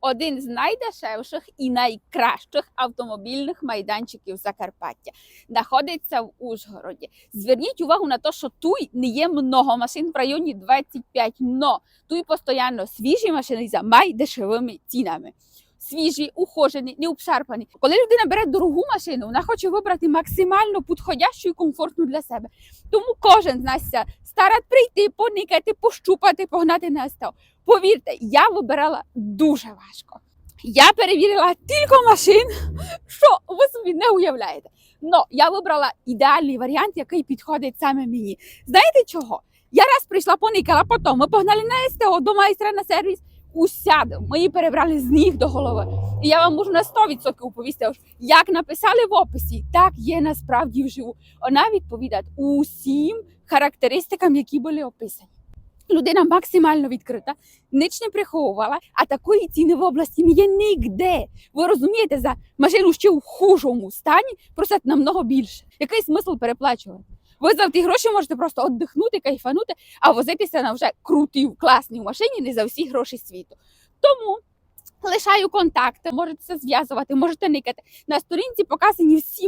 один з найдешевших і найкращих автомобільних майданчиків Закарпаття. Знаходиться в Ужгороді. Зверніть увагу на те, що тут не є много машин в районі 25, но тут постійно свіжі машини за майдешевими цінами. Свіжі, ухожені, не обшарпані. Коли людина бере дорогу машину, вона хоче вибрати максимально підходящу і комфортну для себе. Тому кожен з нас ся прийти, поникати, пощупати, погнати на СТО. Повірте, я вибирала дуже важко. Я перевірила тільки машин, що ви собі не уявляєте. Но я вибрала ідеальний варіант, який підходить саме мені. Знаєте чого? Я раз прийшла поникала, потім ми погнали на СТО до майстра на сервіс. Усяде, ми її перебрали з ніг до голови. І я вам можу на 100% повісти, як написали в описі, так є насправді вживу. Вона відповідає усім характеристикам, які були описані. Людина максимально відкрита, ніч не приховувала, а такої ціни в області не є нігде. Ви розумієте, за машину ще в хужому стані просять намного більше. Який смисл переплачувати? Ви за ті гроші можете просто віддихнути, кайфанути, а возитися на вже крутій, класній машині не за всі гроші світу. Тому лишаю контакти, можете зв'язувати, можете никати. На сторінці показані всі